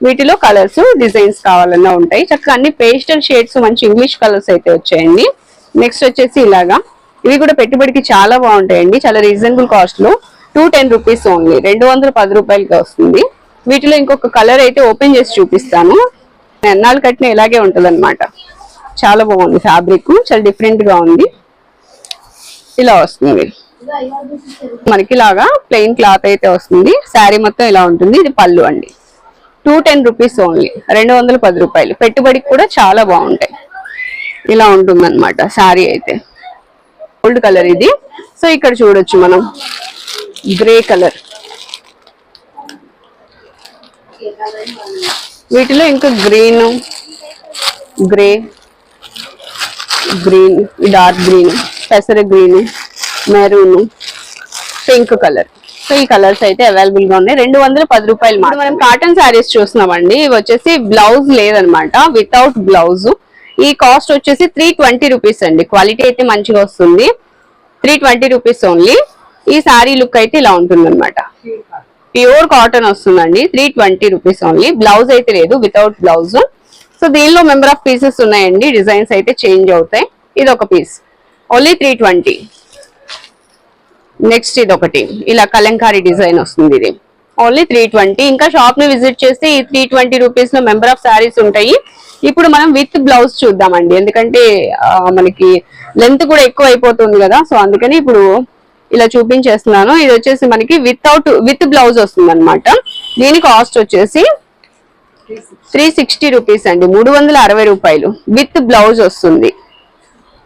వీటిలో కలర్స్ డిజైన్స్ కావాలన్నా ఉంటాయి. చక్కగా అన్ని పేస్టల్ షేడ్స్ మంచి ఇంగ్లీష్ కలర్స్ అయితే వచ్చాయండి. నెక్స్ట్ వచ్చేసి ఇలాగా. ఇవి కూడా పెట్టుబడికి చాలా బాగుంటాయండి. చాలా రీజనబుల్ కాస్ట్లో టూ టెన్ రూపీస్ ఓన్లీ. రెండు వందల పది రూపాయలకి వస్తుంది. వీటిలో ఇంకొక కలర్ అయితే ఓపెన్ చేసి చూపిస్తాను. ఎన్నాళ్ళు కట్టిన ఇలాగే ఉంటది చాలా బాగుంది ఫ్యాబ్రిక్. చాలా డిఫరెంట్గా ఉంది. ఇలా వస్తుంది. మనకి ఇలాగా ప్లెయిన్ క్లాత్ అయితే వస్తుంది. శారీ మొత్తం ఇలా ఉంటుంది. ఇది పళ్ళు అండి. Two ten rupees only. రెండు వందల పది రూపాయలు. పెట్టుబడికి కూడా చాలా బాగుంటాయి. ఇలా ఉంటుంది అనమాట శారీ అయితే. గోల్డ్ కలర్ ఇది. సో ఇక్కడ చూడొచ్చు మనం. Grey colour. వీటిలో ఇంకా green grey green dark green పెసర green maroon pink colour. So ఈ కలర్స్ అయితే అవైలబుల్గా ఉన్నాయి. రెండు వందల పది రూపాయలు మనం కాటన్ శారీస్ చూస్తున్నామండి. ఇవి వచ్చేసి బ్లౌజ్ లేదనమాట. Without blouse. ఈ కాస్ట్ వచ్చేసి త్రీ ట్వంటీ రూపీస్ అండి. క్వాలిటీ అయితే మంచిగా వస్తుంది. Three twenty rupees only. ఈ శారీ లుక్ అయితే ఇలా ఉంటుంది అనమాట ప్యూర్ కాటన్ వస్తుందండి three twenty rupees only blouse అయితే లేదు వితౌట్ బ్లౌజ్ సో దీనిలో మెంబర్ ఆఫ్ పీసెస్ ఉన్నాయండి డిజైన్స్ అయితే చేంజ్ అవుతాయి. ఇది ఒక piece only three twenty next ఇది ఒకటి ఇలా కలంకారీ డిజైన్ వస్తుంది ఇది. ఓన్లీ త్రీ ట్వంటీ ఇంకా షాప్ని విజిట్ చేస్తే ఈ త్రీ ట్వంటీ రూపీస్లో మెంబర్ ఆఫ్ శారీస్ ఉంటాయి. ఇప్పుడు మనం విత్ బ్లౌజ్ చూద్దామండి. ఎందుకంటే మనకి లెంత్ కూడా ఎక్కువ అయిపోతుంది కదా. సో అందుకని ఇప్పుడు ఇలా చూపించేస్తున్నాను. ఇది వచ్చేసి మనకి వితౌట్ విత్ బ్లౌజ్ వస్తుంది అనమాట దీని కాస్ట్ వచ్చేసి త్రీ సిక్స్టీ రూపీస్ అండి. మూడు వందల అరవై రూపాయలు. విత్ బ్లౌజ్ వస్తుంది.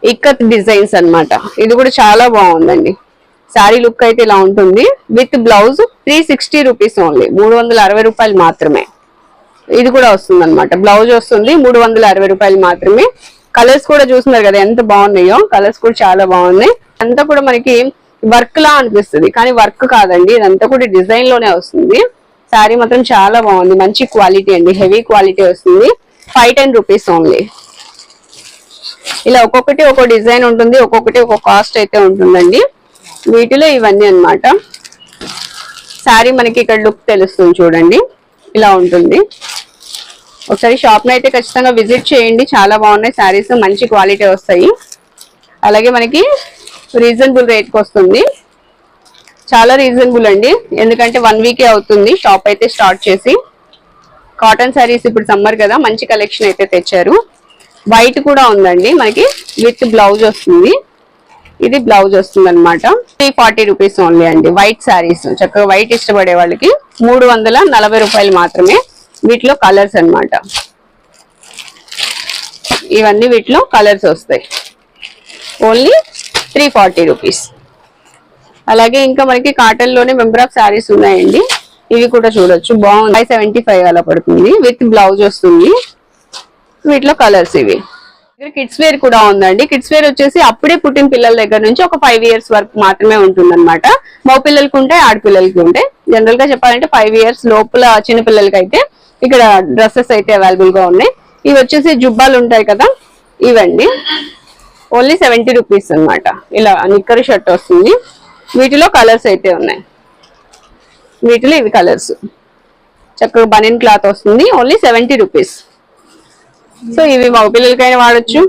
ఇక్కత్ డిజైన్స్ అనమాట ఇది కూడా చాలా బాగుందండి. శారీ లుక్ అయితే ఇలా ఉంటుంది. With blouse three sixty rupees only మూడు వందల అరవై రూపాయలు మాత్రమే. ఇది కూడా వస్తుంది అనమాట బ్లౌజ్ వస్తుంది. మూడు వందల అరవై రూపాయలు మాత్రమే. కలర్స్ కూడా చూస్తున్నారు కదా ఎంత బాగున్నాయో. కలర్స్ కూడా చాలా బాగున్నాయి. అంతా కూడా మనకి వర్క్ లా అనిపిస్తుంది. కానీ వర్క్ కాదండి. ఇదంతా కూడా డిజైన్లోనే వస్తుంది. శారీ మాత్రం చాలా బాగుంది. మంచి క్వాలిటీ అండి. హెవీ క్వాలిటీ వస్తుంది. Five ten rupees only. ఇలా ఒక్కొక్కటి ఒక్కో డిజైన్ ఉంటుంది. ఒక్కొక్కటి ఒక్కొక్క కాస్ట్ అయితే ఉంటుందండి. వీటిలో ఇవన్నీ అన్నమాట. శారీ మనకి ఇక్కడ లుక్ తెలుస్తుంది చూడండి. ఇలా ఉంటుంది. ఒకసారి షాప్ అయితే ఖచ్చితంగా విజిట్ చేయండి. చాలా బాగున్నాయి శారీస్. మంచి క్వాలిటీ వస్తాయి. అలాగే మనకి రీజనబుల్ రేట్కి వస్తుంది. చాలా రీజనబుల్ అండి. ఎందుకంటే వన్ వీకే అవుతుంది షాప్ అయితే స్టార్ట్ చేసి. కాటన్ శారీస్ ఇప్పుడు సమ్మర్ కదా మంచి కలెక్షన్ అయితే తెచ్చారు. వైట్ కూడా ఉందండి మనకి విత్ బ్లౌజ్ వస్తుంది. ఇది బ్లౌజ్ వస్తుంది అనమాట త్రీ ఫార్టీ రూపీస్ ఓన్లీ అండి వైట్ శారీస్. చక్కగా వైట్ ఇష్టపడే వాళ్ళకి మూడు వందల నలభై రూపాయలు మాత్రమే వీటిలో కలర్స్ అనమాట ఇవన్నీ వీటిలో కలర్స్ వస్తాయి. Only three forty rupees. అలాగే ఇంకా మనకి కాటన్లోనే మెంబర్ ఆఫ్ శారీస్ ఉన్నాయండి. ఇవి కూడా చూడొచ్చు. బాగుంది. ఫైవ్ సెవెంటీ ఫైవ్ అలా పడుతుంది. విత్ బ్లౌజ్ వస్తుంది. వీటిలో కలర్స్ ఇవి. కిడ్స్ వేర్ కూడా ఉందండి. కిడ్స్ వేర్ వచ్చేసి అప్పుడే పుట్టిన పిల్లల దగ్గర నుంచి ఒక ఫైవ్ ఇయర్స్ వరకు మాత్రమే ఉంటుంది అనమాట మగ పిల్లలకి ఉంటాయి ఆడపిల్లలకి ఉంటాయి. జనరల్గా చెప్పాలంటే ఫైవ్ ఇయర్స్ లోపల చిన్న పిల్లలకి అయితే ఇక్కడ డ్రెస్సెస్ అయితే అవైలబుల్గా ఉన్నాయి. ఇవి వచ్చేసి జుబ్బాలు ఉంటాయి కదా. ఇవండి. ఓన్లీ సెవెంటీ రూపీస్ అనమాట ఇలా నిక్కర్ షర్ట్ వస్తుంది. వీటిలో కలర్స్ అయితే ఉన్నాయి. వీటిలో ఇవి కలర్స్. చక్కగా బనియన్ క్లాత్ వస్తుంది. Only seventy rupees. సో ఇవి మగ పిల్లలకైనా వాడచ్చు.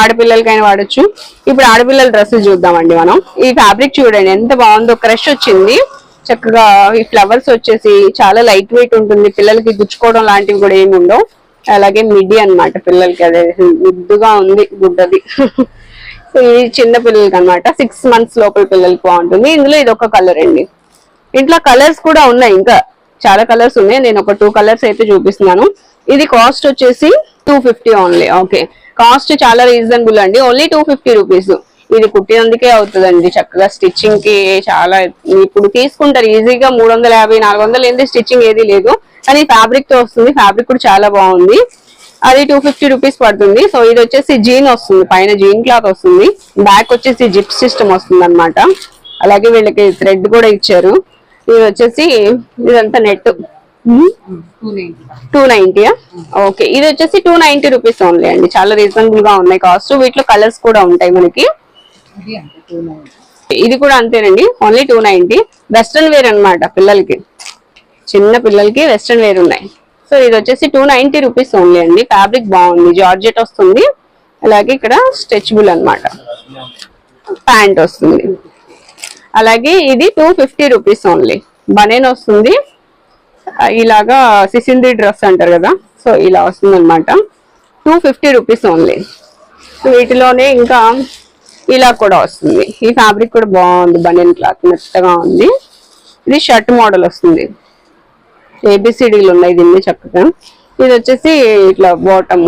ఆడపిల్లలకైనా వాడచ్చు. ఇప్పుడు ఆడపిల్లల డ్రెస్సులు చూద్దామండి మనం. ఈ ఫ్యాబ్రిక్ చూడండి ఎంత బాగుందో. క్రష్ వచ్చింది. చక్కగా ఈ ఫ్లవర్స్ వచ్చేసి చాలా లైట్ వెయిట్ ఉంటుంది. పిల్లలకి గుచ్చుకోవడం లాంటివి కూడా ఏమి ఉండవు. అలాగే మిడి అన్నమాట పిల్లలకి అదే ముద్దుగా ఉంది గుడ్డది. [laughs] సో ఇది చిన్న పిల్లలకి అన్నమాట. సిక్స్ మంత్స్ లోపల పిల్లలకి బాగుంటుంది. ఇందులో ఇది ఒక కలర్ అండి. ఇంట్లో కలర్స్ కూడా ఉన్నాయి ఇంకా. చాలా కలర్స్ ఉన్నాయి. నేను ఒక టూ కలర్స్ అయితే చూపిస్తున్నాను. ఇది కాస్ట్ వచ్చేసి two fifty only okay cost చాలా రీజనబుల్ అండి. ఓన్లీ టూ ఫిఫ్టీ రూపీస్ ఇది కుట్టినందుకే అవుతుందండి. చక్కగా స్టిచ్చింగ్కి చాలా ఇప్పుడు తీసుకుంటారు. ఈజీగా మూడు వందల యాభై నాలుగు వందలు ఏంది? స్టిచ్చింగ్ ఏది లేదు. కానీ ఫ్యాబ్రిక్తో వస్తుంది. ఫ్యాబ్రిక్ కూడా చాలా బాగుంది. అది టూ ఫిఫ్టీ రూపీస్ పడుతుంది. సో ఇది వచ్చేసి జీన్ వస్తుంది. పైన జీన్ క్లాత్ వస్తుంది. బ్యాక్ వచ్చేసి జిప్ సిస్టమ్ వస్తుంది అనమాట అలాగే వీళ్ళకి థ్రెడ్ కూడా ఇచ్చారు. ఇది వచ్చేసి ఇదంతా నెట్ టూ నైన్టీయా ఓకే ఇది వచ్చేసి టూ నైన్టీ రూపీస్ ఓన్లీ అండి. చాలా రీజనబుల్గా ఉన్నాయి. కాస్ట్ వీటిలో కలర్స్ కూడా ఉంటాయి మనకి. ఇది కూడా అంతేనండి. Only two ninety western wear అనమాట పిల్లలకి. చిన్న పిల్లలకి వెస్ట్రన్ వేర్ ఉన్నాయి. సో ఇది వచ్చేసి టూ నైన్టీ రూపీస్ ఓన్లీ అండి. ఫ్యాబ్రిక్ బాగుంది. జార్జెట్ వస్తుంది. అలాగే ఇక్కడ స్ట్రెచబుల్ అన్నమాట. ప్యాంట్ వస్తుంది. అలాగే ఇది two fifty rupees only banian వస్తుంది. ఇలాగా సిసింద్రి డ్రెస్ అంటారు కదా. సో ఇలా వస్తుంది అనమాట టూ ఫిఫ్టీ రూపీస్ ఓన్లీ వీటిలోనే ఇంకా ఇలా కూడా వస్తుంది. ఈ ఫ్యాబ్రిక్ కూడా బాగుంది బనియన్ క్లాత్ మెత్తగా ఉంది. ఇది షర్ట్ మోడల్ వస్తుంది. ఏబిసిడీలు ఉన్నాయి దీన్ని చక్కగా. ఇది వచ్చేసి ఇట్లా బాటమ్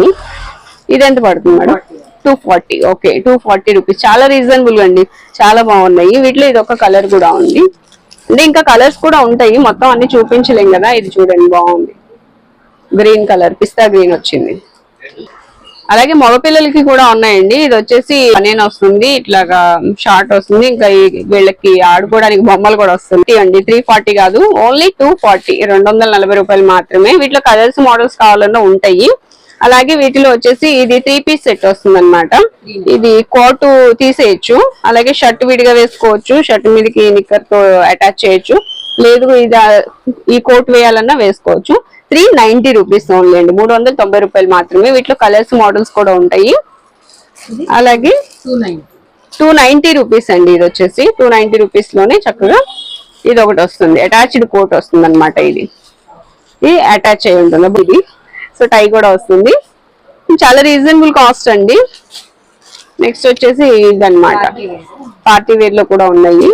ఇది ఎంత పడుతుంది madam? Two forty okay two forty rupees చాలా రీజనబుల్ అండి. చాలా బాగున్నాయి. వీటిలో ఇది ఒక కలర్ కూడా ఉంది. అంటే ఇంకా కలర్స్ కూడా ఉంటాయి. మొత్తం అన్ని చూపించలేం కదా. ఇది చూడండి బాగుంది. గ్రీన్ కలర్ పిస్తా గ్రీన్ వచ్చింది. అలాగే మగపిల్లలకి కూడా ఉన్నాయండి. ఇది వచ్చేసి పనేన్ వస్తుంది. ఇట్లాగా షార్ట్ వస్తుంది. ఇంకా వీళ్ళకి ఆడుకోవడానికి బొమ్మలు కూడా వస్తుంది. అండి త్రీ ఫార్టీ కాదు. ఓన్లీ టూ ఫార్టీ రెండు వందల నలభై రూపాయలు మాత్రమే. వీటిలో కలర్స్ మోడల్స్ కావాలన్నా ఉంటాయి. అలాగే వీటిలో వచ్చేసి ఇది త్రీ పీస్ సెట్ వస్తుంది అనమాట ఇది కోటు తీసేయచ్చు. అలాగే షర్ట్ విడిగా వేసుకోవచ్చు. షర్ట్ మీదకి నిక్కర్తో అటాచ్ చేయొచ్చు. లేదు ఇది ఈ కోట్ వేయాలన్నా వేసుకోవచ్చు. త్రీ నైన్టీ రూపీస్ ఓన్లీ అండి. మూడు వందల తొంభై రూపాయలు మాత్రమే. వీటిలో కలర్స్ మోడల్స్ కూడా ఉంటాయి. అలాగే టూ నైన్టీ రూపీస్ అండి ఇది వచ్చేసి. టూ నైన్టీ రూపీస్లోనే చక్కగా ఇది ఒకటి వస్తుంది. అటాచ్డ్ కోట్ వస్తుంది అనమాట ఇది. ఇది అటాచ్ అయి ఉంటుంది. ఇది. సో టై కూడా వస్తుంది. చాలా రీజనబుల్ కాస్ట్ అండి. నెక్స్ట్ వచ్చేసి ఇదన్నమాట. పార్టీ వేర్లో కూడా ఉన్నాయి.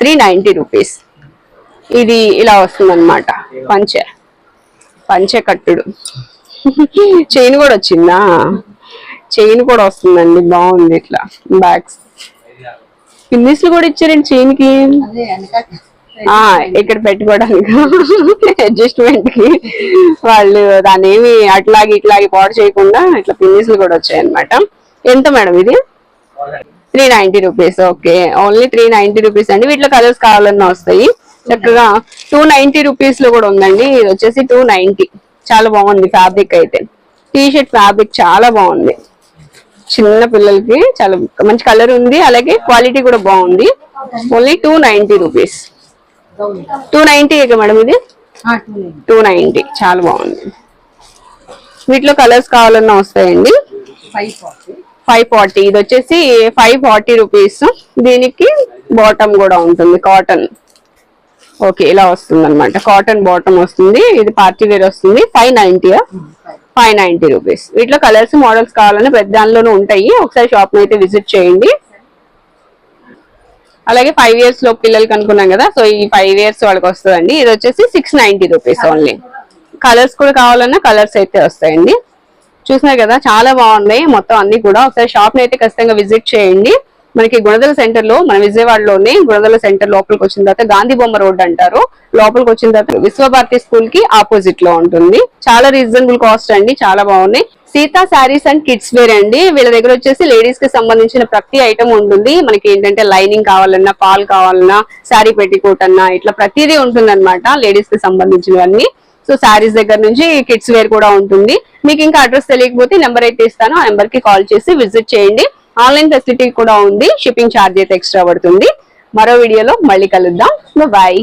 Three ninety rupees. ఇది ఇలా వస్తుంది అనమాట పంచె. పంచె కట్టుడు. చైన్ కూడా వచ్చిందా? చైన్ కూడా వస్తుందండి బాగుంది ఇట్లా. బ్యాగ్స్. పిన్నిస్ కూడా ఇచ్చారండి చైన్కి ఆ ఇక్కడ పెట్టుకోవడానికి. అడ్జస్ట్మెంట్కి వాళ్ళు దాన్ని ఏమి అట్లాగి ఇట్లాగి పాడు చేయకుండా ఇట్లా పిన్నిస్లు కూడా వచ్చాయి అనమాట ఎంత మేడం ఇది? Three ninety rupees okay. Only three ninety rupees అండి. వీటిలో కలర్స్ కావాలన్నా వస్తాయి. చక్కగా టూ నైన్టీ రూపీస్లో కూడా ఉందండి. ఇది వచ్చేసి టూ నైన్టీ చాలా బాగుంది ఫ్యాబ్రిక్ అయితే. టీ షర్ట్ ఫ్యాబ్రిక్ చాలా బాగుంది. చిన్న పిల్లలకి చాలా మంచి కలర్ ఉంది. అలాగే క్వాలిటీ కూడా బాగుంది. Only two ninety rupees two ninety madam ఇది? టూ నైన్టీ చాలా బాగుంది. వీటిలో కలర్స్ కావాలన్నా వస్తాయండి. ఫైవ్ ఫార్టీ ఇది వచ్చేసి ఫైవ్ ఫార్టీ రూపీస్ దీనికి బాటమ్ కూడా ఉంటుంది. కాటన్ ఓకే ఇలా వస్తుంది అనమాట కాటన్ బాటమ్ వస్తుంది ఇది పార్టీ వేర్ వస్తుంది five ninety five ninety rupees వీటిలో కలర్స్ మోడల్స్ కావాలని పెద్ద దానిలోనూ ఉంటాయి. ఒకసారి షాప్ అయితే విజిట్ చేయండి. అలాగే ఫైవ్ ఇయర్స్లో పిల్లలకి అనుకున్నాం కదా సో ఈ ఫైవ్ ఇయర్స్ వాళ్ళకి వస్తుందండి. ఇది వచ్చేసి six ninety rupees only colours కూడా కావాలన్నా కలర్స్ అయితే వస్తాయండి. చూసినారు కదా చాలా బాగున్నాయి. మొత్తం అన్ని కూడా ఒకసారి షాప్ని అయితే ఖచ్చితంగా విజిట్ చేయండి. మనకి గుణదల సెంటర్లో మన విజయవాడలోనే గుణదల సెంటర్ లోపలికి వచ్చిన తర్వాత గాంధీ బొమ్మ రోడ్ అంటారు. లోపలికి వచ్చిన తర్వాత విశ్వభారతి స్కూల్కి ఆపోజిట్లో ఉంటుంది. చాలా రీజనబుల్ కాస్ట్ అండి చాలా బాగున్నాయి. Sita saris and kids wear అండి. వీళ్ళ దగ్గర వచ్చేసి లేడీస్కి సంబంధించిన ప్రతి ఐటమ్ ఉంటుంది. మనకి ఏంటంటే లైనింగ్ కావాలన్నా పాల్ కావాలన్నా శారీ పెట్టికోట్ అన్నా ఇట్లా ప్రతిదీ ఉంటుంది అనమాట లేడీస్కి సంబంధించినవన్నీ. సో శారీస్ దగ్గర నుంచి కిడ్స్ వేర్ కూడా ఉంటుంది. మీకు ఇంకా అడ్రస్ తెలియకపోతే నెంబర్ అయితే ఇస్తాను. ఆ నెంబర్కి కాల్ చేసి విజిట్ చేయండి. ఆన్లైన్ ఫెసిలిటీ కూడా ఉంది. షిప్పింగ్ ఛార్జ్ అయితే ఎక్స్ట్రా పడుతుంది. మరో వీడియోలో మళ్ళీ కలుద్దాం. బాయ్